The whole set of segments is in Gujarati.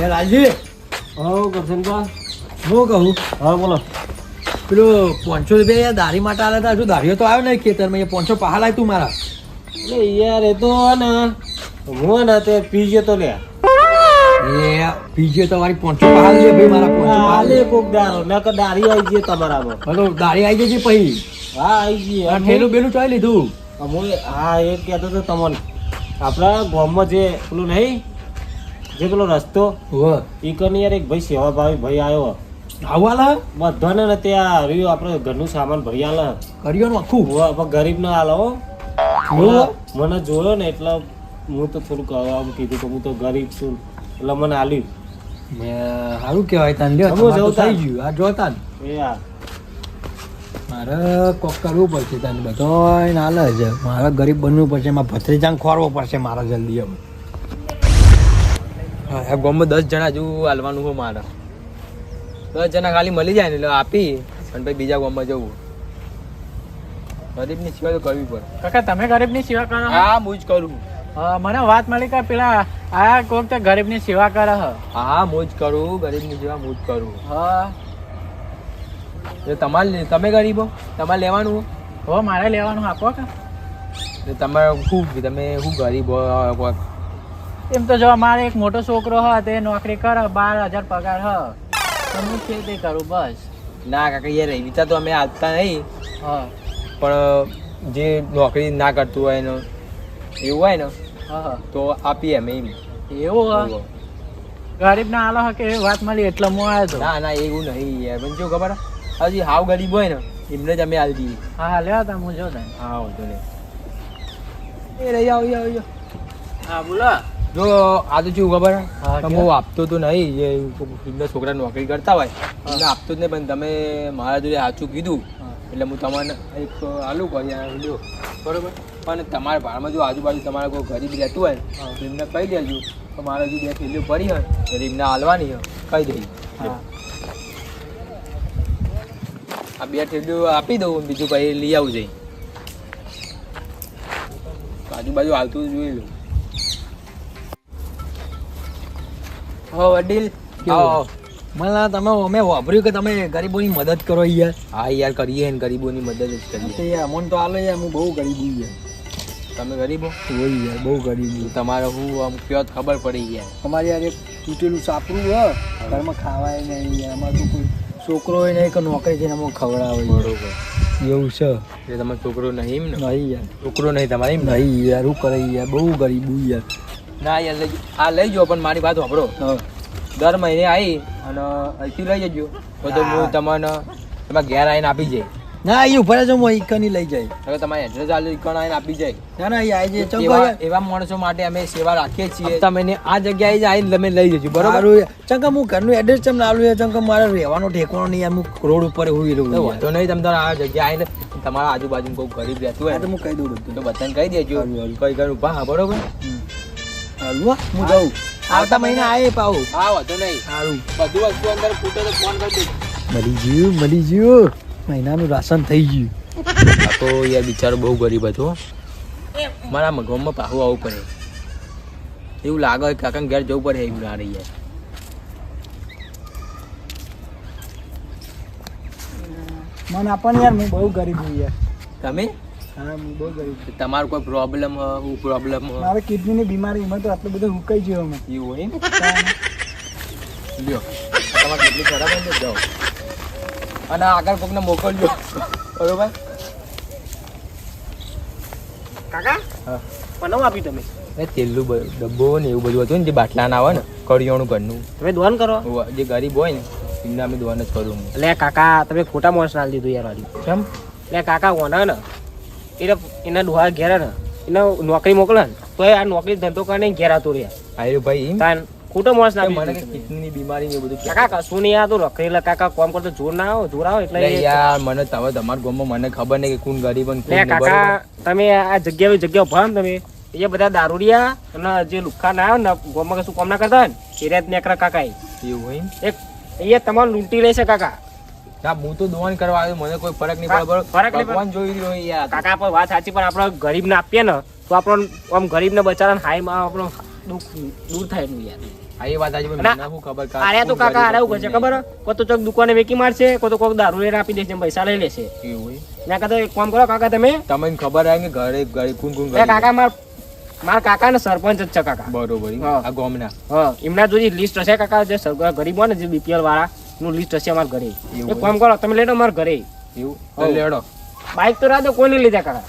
હે લાલજી હો કરશનભા હું કહું? હા બોલો. પેલો પાંચસો રૂપિયા યાર દારી માટે આલે હતા હજુ દારીઓ તો આવ્યો નહીં ખેતરમાં? એ પાંચસો પહાડ લાય તું મારા. એટલે યાર એ તો ને. હું ને તે પી તો લે. એ પીજે તો મારી પાંચસો પહાડ લે ભાઈ મારા પાંચસો હાલે કોક દારો ન કે દારી આવી ગઈ તમારામાં. હલો દાઢી આવી જશે પછી હા આવી ગઈ ઠેલું બેલું ચાલી લીધું. હું હા એ કહેતો હતો તમને. આપણા ગામમાં જે પેલું નહીં જે પેલો રસ્તો ઈ કની યાર એક ભાઈ સેવા ભાવી ભાઈ આવ્યો આવાલા? બધાને ને ત્યાં રહ્યું આપણે ઘરનું સામાન ભરી આલે. કર્યો આખું? ગરીબ ના આલો. મને જોયો ને એટલે હું તો થોડુંક આમ કીધું કે હું તો ગરીબ છું. એટલે મને આલ્યું. સારું કહેવાય તને લ્યો થઈ ગયું. આ જોતા ને મારે કોક કરવું પડશે તને બધો હાલે છે. મારે ગરીબ બનવું પડશે એમાં ભત્રીજાને ખોરવો પડશે મારા જલ્દી હવે. હા ગામમાં દસ જણા જેવું હાલવાનું હોય મારે. દસ જણા ખાલી મળી જાય ને એટલે આપી અને પછી બીજા ગામમાં જવું. ગરીબની સેવા તો કરવી પડે. કાકા તમે ગરીબની સેવા કરો હા હું જ કરું હા, મને વાત મળી કે પેલા આ કોક તો ગરીબની સેવા કરે હ હા હું જ કરું. ગરીબની સેવા હું જ કરું. હા. એટલે તમારે તમે ગરીબો? તમારે લેવાનું? હો મારે લેવાનું આપો કે તમારે શું તમે શું ગરીબ કોક? એમ તો જો મારે એક મોટો છોકરો હ તે નોકરી કર બાર હજાર પગાર હ. તો હું તે કરું બસ. ના કાકા યાર એવી તો અમે આપતા નહીં. હા. પણ જે નોકરી ના કરતું હોય એનો એવું હોય ને હા તો આપીએ અમે એમ. એવું હ? ગરીબ ના આલો કે વાત મળી એટલે હું આવ્યો હતો ના ના એવું નહીં યાર. પણ જો ખબર? હજી હાવ ગરીબ હોય ને એમને જ અમે હાલ દઈએ હા હા લેવા તા હું જો હા વાંધો નહીં. એ રહી આવ્યો જાઓ હા બોલો. જો આ તો શું ખબર? હા, આપતો તો નહીં જે છોકરા નોકરી કરતા હોય એમને આપતો જ નહીં પણ તમે મારા જોડે સાચું કીધું એટલે હું તમને એક આલુ કરી બરોબર? પણ તમારા ભાડમાં જો આજુબાજુ તમારા કોઈ ગરીબ રહેતું હોય. તો એમને કહી દેજો. તો મારા જો બે થેલીઓ પડી હોય તો એમને હાલવાની હોય. કહી દઈ આ બે થેલીઓ આપી દઉં બીજું કંઈ લઈ આવું જઈ. આજુબાજુ હાલતું જોઈ લઉં હો વડીલ કેવું? મને તમે અમે વાપર્યું કે તમે ગરીબોની મદદ કરો યાર? હા યાર કરીએ ને ગરીબોની મદદ જ કરીએ. યાર અમને તો હાલો યાર હું બહુ ગરીબી યાર. તમે ગરીબો? હોય યાર બહુ ગરીબી તમારે હું આમ કયો ખબર પડી યાર તમારે યાર એક તૂટેલું સાપરું હ. ઘરમાં ખાવાય નહીં યાર અમારે તો કોઈ છોકરો હોય નહીં કે નોકરી છે અમુક ખવડાવે. બરોબર. એવું છે. એ તમારો છોકરો નહીં એમ નહીં યાર. છોકરો નહીં તમારે એમ નહીં યાર શું કરે યાર બહુ ગરીબું યાર. ના યાર લઈ આ લઈ જાઓ પણ મારી વાત સાંભળો. દર મહિને આવી અને અહીંથી લઈ જજો. તો તો હું તમને તમારા ઘેર આવીને આપી જાય. ના એ ઊભા રહેજો હું ઈકન લઈ જાય. હવે તમારે એડ્રેસ આલે ઈકન આવીને આપી જાય. ના ના એ આવી જાય. એવા માણસો માટે અમે સેવા રાખીએ છીએ. તમે આ જગ્યાએ જ આવીને તમે લઈ જજો બરોબર? ચંકા હું ઘરનું એડ્રેસ ચમ ના છે ચંકા મારે રહેવાનો ઠેકાણો નહીં અમુક રોડ ઉપર હોઈ રહ્યું વાંધો નહીં તમે તમારે આ જગ્યાએ આવીને તમારા આજુબાજુ કોઈ ગરીબ રહેતું હોય તો હું કહી દઉં બધું. તો બધાને કહી દેજો. કઈ કઈ ઊભા હા બરોબર? હાલું હો, હું જાઉં. આવતા મહિને આવે પાઉ હા વાંધો નહીં. સારું. બધું વસ્તુ અંદર ફૂટે તો ફોન કરજો મળી ગયું મળી ગયું. મહિનાનું રાશન થઈ ગયું. આ તો યાર બિચારો બહુ ગરીબ હતો. મારા મગમમાં પાહું આવવું પડે. એવું લાગે કે કાકા ઘેર જવું પડે એવું લાગે યાર મને આપણ યાર હું બહુ ગરીબ છું યાર. તમે? હા હું બહુ ગરીબ છું. તમારો કોઈ પ્રોબ્લેમ હું પ્રોબ્લેમ મારે કિડનીની બીમારી એમાં તો આટલું બધું હુકાઈ ગયો અમે. એવું હોય ને લ્યો તમારે કેટલી ખરાબ હોય જાઓ. અને આગળ કોકને મોકલજો. બરોબર? કાકા? હા. આપી તમે. એ તેલનું ડબ્બો ને એવું બધું હતું ને જે બાટલાના આવે ને કરિયાણું ઘરનું. તમે દોન કરો? જે ગરીબ હોય ને એમને અમે દોન જ કરું. એટલે કાકા તમે ખોટા માણસ ના લીધું યાર કેમ એટલે કાકા ઓના ને. એને એના ડોહા ઘેરા ને એને નોકરી મોકલે ને તો આ નોકરી ધંધો કરીને ઘેર આવતો રહ્યા આયુ ભાઈ તાન ખોટો માણસ ના મને કિડની બીમારી ને બધું કાકા કશું નહીં આ તો રખડેલા કાકા કોમ કરતો જોર ના આવો જોર આવો એટલે એટલે યાર મને તમે તમારા ગામમાં મને ખબર નહીં કે કોણ ગરીબ અને કોણ કાકા તમે આ જગ્યા જગ્યા ઊભા તમે. એ બધા દારૂડિયા અને જે લુખા ના આવે ને ગોમાં કશું કોમ ના કરતા હોય ને એ રીત નેકરા કાકા એ. એવું હોય? એક એ તમારું લૂંટી લેશે કાકા. હું તો દોન કરવા આવ્યો મને કોઈ ફરક નહીં પડે ફરક ભગવાન જોઈ રહ્યો યાર. કાકા પર વાત સાચી પણ આપણે ગરીબ ને આપીએ ને તો આપણો આમ ગરીબ ને બચારા હાઈ માં આપણો દુઃખ દૂર થાય એનું યાર. આ એ વાત આજે મને શું ખબર કાં આર્યા તો કાકા આરે ખબર? કો તો ચોક દુકાને વેકી મારશે કો તો કોક દારૂ લઈને આપી દેશે પૈસા લઈ લેશે. એવું. ના કાકા એક કામ કરો કાકા તમે. તમને ખબર આવે કે ઘરે ઘરે કોણ કોણ કાકા માર મારા કાકા ને સરપંચ જ છે કાકા. બરોબર. આ ગામના. હા એમના જો લિસ્ટ હશે કાકા જે ગરીબ હોય ને જે બીપીએલ વાળા નું લિસ્ટ હશે અમારા ઘરે. એક કામ કરો તમે લેડો લો ઘરે. એવું? લેડો. બાઇક તો રાતો કોને લીધા કરા?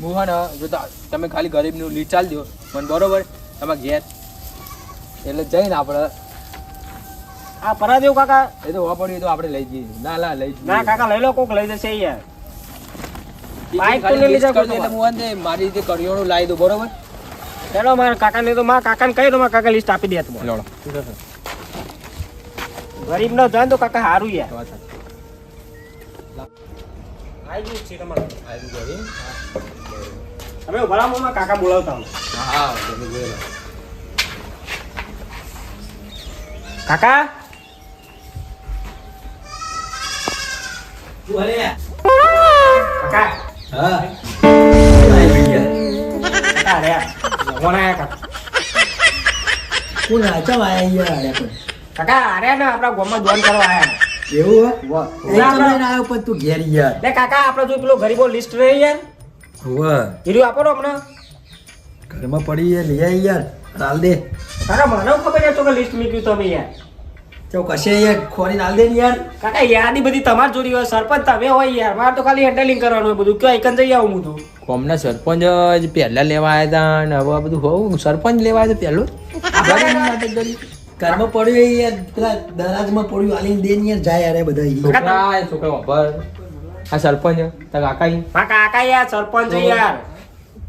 મોહન જો તમે ખાલી ગરીબનું લીટ ચાલ દો. મને બરોબર તમે ઘેર. એટલે જઈને આપણે આ પરા દેવું કાકા. એ તો વાપરીએ તો આપણે લઈ જઈએ. ના ના લઈ જઈએ. ના કાકા લઈ લો કોક લઈ જશે યાર એ બાઈક તો લઈ લીધા કરી એટલે મોહન અંતે મારી રીતે કરિયાણું લાવી દો બરોબર? ચાલો મારા કાકા ને તો મારા કાકા ને કહી દો મારા કાકા લિસ્ટ આપી દે તમે લેડો. ગરીબ નો જાય તો કાકા સારું યાર આવી ગયું છે તમારે. આવી ગયું? તમે ઊભા રહો, કાકા બોલાવતા હા જોઈ લો. કાકા? કાકા? હા. આવી ગયા. કાકા અરે કોણ આયા? કાકા કોણ આયા ચાલ આયા યાર આયા? કાકા અરે ને આપણા ગામમાં જોન કરવા આયા એવું તો લઈને આવ્યો પણ તું ઘેર યાર. લે કાકા આપણે જો પેલો ગરીબો લિસ્ટ રહી યાર વાહ હીરું આપો ને હમણાં. ઘરમાં પડી યાર લઈ યાર. હાલ દે. કાકા મને ખબર છે તો કે લિસ્ટ મૂક્યું તમે યાર. તો કશે યાર ખોરી દે યાર. કાકા યાદી બધી તમાર જોડી હોય સરપંચ તમે હોય યાર. મારે તો ખાલી હેન્ડલિંગ કરવાનું હોય બધું. કયો એકન જઈ આવું હું તો. ગામના સરપંચ જ પહેલા લેવા આવ્યા હતા ને હવે બધું હોવું? સરપંચ લેવા આવ્યા પહેલું ઘરમાં પડ્યું એ યાર પેલા દરાજમાં પડ્યું આલી દે ને યાર જાય યાર બધા છોકરા છોકરા આ સરપંચ તા કાકા. હા કાકા યાર સરપંચ યાર.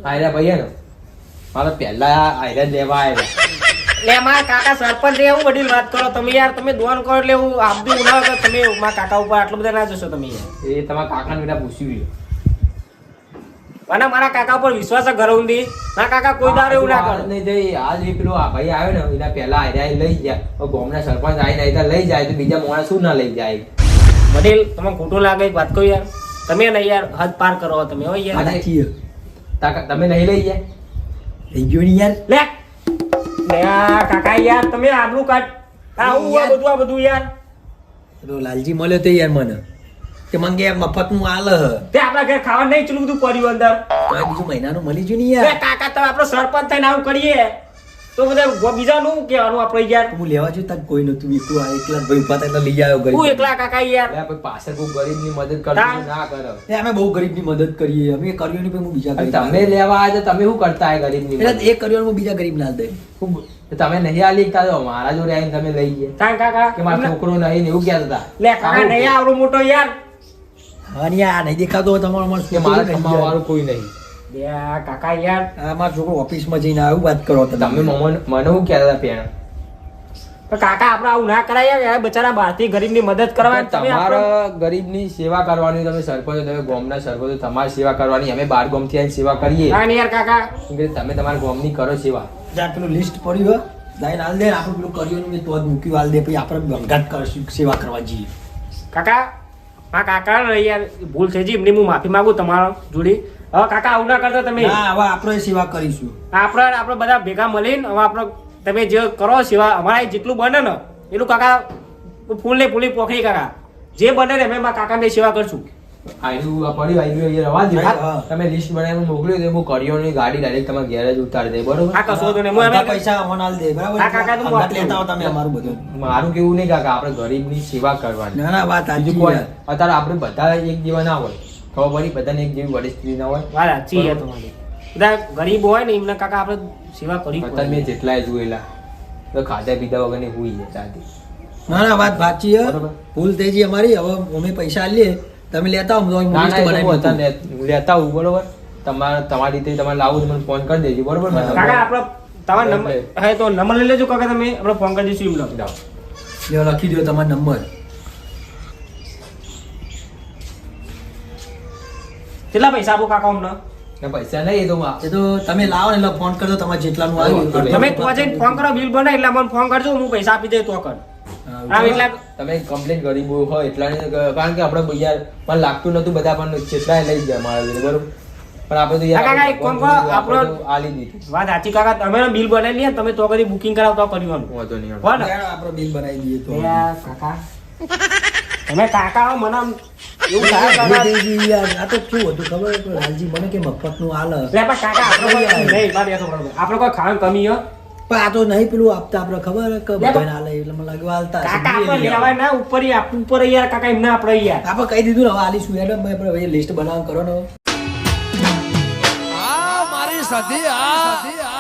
આયરા ભાઈ ને? મારા પહેલા આયરા લેવા આવ્યા લે મારા કાકા સરપંચ રે હું બધી વાત કરો. તમે યાર તમે દોન કરો એટલે હું આપતું ના તમે મારા કાકા ઉપર આટલું બધા ના જશો તમે યાર. એ તમારા કાકાને બેટા પૂછ્યું અને મારા કાકા પર વિશ્વાસ ઊંધી મારા કાકા કોઈ દાડે એવું ના કર. નહીં જઈ, આજ એ પેલો આ ભાઈ આવ્યો ને એના પહેલા આયરા લઈ ગયા. હવે ગામના સરપંચ આઈને આયરા લઈ જાય તો બીજા માણસ શું ના લઈ જાય? વડીલ તમે ખોટું લાગે એક વાત કહું યાર. તમે નહીં યાર હદ પાર કરો તમે હો યાર. તમે નહીં લઈ જાય લઈ ગયો ને યાર? લે. લે કાકા યાર તમે આબરૂ કાઢ. આવું આ બધું આ બધું યાર. લાલજી મળ્યો તો યાર મને. કે મંગે મફતનું આલ હ. તે આપણા ઘર ખાવા નહીં ચલું બધું પડ્યું અંદર. તો બીજું મહિનાનું મળી ને યાર. કાકા તમે આપણો સરપંચ થઈને આવું કરીએ. તો બધા બીજાનું કહેવાનું આપણે યાર? તો હું લેવા જો તક કોઈ નતું એકલું આ એકલા ભાઈ ઊભા હતા લઈ આવ્યો હું ગરીબ એકલા કાકા યાર? ભાઈ પાસે કોઈ ગરીબની મદદ કરતો ના કરો. અમે બહુ ગરીબની મદદ કરીએ અમે કર્યો નહીં હું બીજા તમે લેવા આવ્યા તો તમે શું કરતા ગરીબ ગરીબની એટલે? એ કર્યો હું બીજા ગરીબ ના દે. તમે નહીં આલી તા તો મારા જોડે આવીને તમે લઈ ગયા? કાકા કે મારો છોકરો નહીં ને એવું કહેતા હતા? લે કાકા નહીં આવડો મોટો યાર. હા ને યાર નહીં દેખાતો તમારો અમારો કે મારે છોકરો નહીં કમાવા યાર. વાળું કોઈ નહીં. કાકા યાર આ છોકરો ઓફિસમાં જઈને આવું વાત કરો તમે. મને શું કહેતા હતા પેણ? પણ કાકા આપણે આવું ના કરાય યાર. બચારા બહારથી ગરીબની મદદ કરવા તમે તમારે ગરીબની સેવા કરવાની તમે સરપંચ તમે ગોમના સરપંચ તમારી સેવા કરવાની અમે બાર ગોમથી આવીને સેવા કરીએ. ના યાર કાકા. તમે તમારા ગોમની કરો સેવા. જ્યાં પેલું લિસ્ટ પડ્યું હોય લાઈન હાલ દે આપણે પેલું કર્યું તો જ મૂકી હાલ દે પછી આપણે ભંગાટ કરશું સેવા કરવા જઈએ. કાકા હા કાકા યાર ભૂલ થઈ ગઈ એમની હું માફી માંગુ તમારા જોડી. હવે કાકા આવું ના કરતા તમે. હા હવે આપણે સેવા કરીશું. આપણે આપણે બધા ભેગા મળીને હવે આપણે તમે જે કરો સેવા અમારા જેટલું બને ને એટલું કાકા ફૂલ ને ફૂલી પોખરી કાકા. જે બને ને અમે કાકાની સેવા કરશું. આયરું આ પડ્યું આયુ એ રવા દો તમે લિસ્ટ બનાવીને મોકલ્યો તો હું કરિયોની ગાડી ડાયરેક્ટ તમારા ઘેર જ ઉતારી દે બરોબર? આ કશો તો નહીં હું અમે પૈસા અમને દે બરાબર? આ કાકા, તો વાત લેતા હો તમે અમારું બધું. મારું કેવું નહીં કાકા આપણે ગરીબની સેવા કરવાની. ના ના વાત આજુ સાચી કોઈ અત્યારે આપણે બધા એક જેવા ના હોય. ખબર પડી? બધાને એક જેવી પરિસ્થિતિ ના હોય. વાત સાચી છે તમારી. બધા ગરીબ હોય ને એમને કાકા આપણે સેવા કરી અત્યારે મેં પડે. જેટલાય જોયેલા. તો ખાધા પીધા વગરની હુઈ છે ચાલતી. ના ના વાત સાચી છે બરોબર. ભૂલ થઈ ગઈ અમારી. હવે અમે પૈસા આલીએ. તમે લેતા આવો હું તો બનાવી લેતા આવું બરોબર? તમારે તમારી રીતે તમારે લાવું મને ફોન કરી દેજો બરોબર? કાકા આપણો તમારો નંબર હા તો નંબર લઈ લેજો કાકા તમે આપણે ફોન કરી દઈશું લખી દો લ્યો, લખી દો તમારો નંબર. કેટલા પૈસા આપો કાકા અમને? પૈસા નહીં એ તો એ તો તમે લાવો ને એટલે ફોન કરજો તમારે જેટલાનું આવ્યું. તમે ફોન કરો બિલ બનાય એટલે મને ફોન કરજો હું પૈસા આપી દઈ તો કર. તમે કમ્પ્લેન ગરીબો હોય એટલા કારણ કે આપણે યાર મને લાગતું નતું બધા પણ કેટલા લઈ ગયા મારા બરોબર? પણ આપણે તો યાર કોણ કોણ કરો, આપણે આલી દીધું. વાત સાચી કાકા તમે બિલ બનાવી લે તમે તો કદી બુકિંગ કરાવતા કર્યું વાંધો નહીં કોણ આપણો બિલ બનાવી દઈએ તો. કાકા. તમે કાકા હો, મને એવું યાર, આ તો શું હતું ખબર? લાલજી મને કે મફતનું આલે. કાકા આપણે કોઈ નહીં બા બેસો બરાબર. આપણે કોઈ ખાવાની કમી હો. પણ આ તો નહીં પેલું આપતા આપણે ખબર કે બધાને આલે એટલે મને લાગ્યું હાલતા કાકા આપણે જોઈએ ના ઉપર ઈ ઉપર યાર કાકા એમને આપણે યાર. આપણે કહી દીધું ને હવે આલીશું હેડો ભાઈ આપણે લિસ્ટ બનાવ કરો ને. આ મારી સધી આ.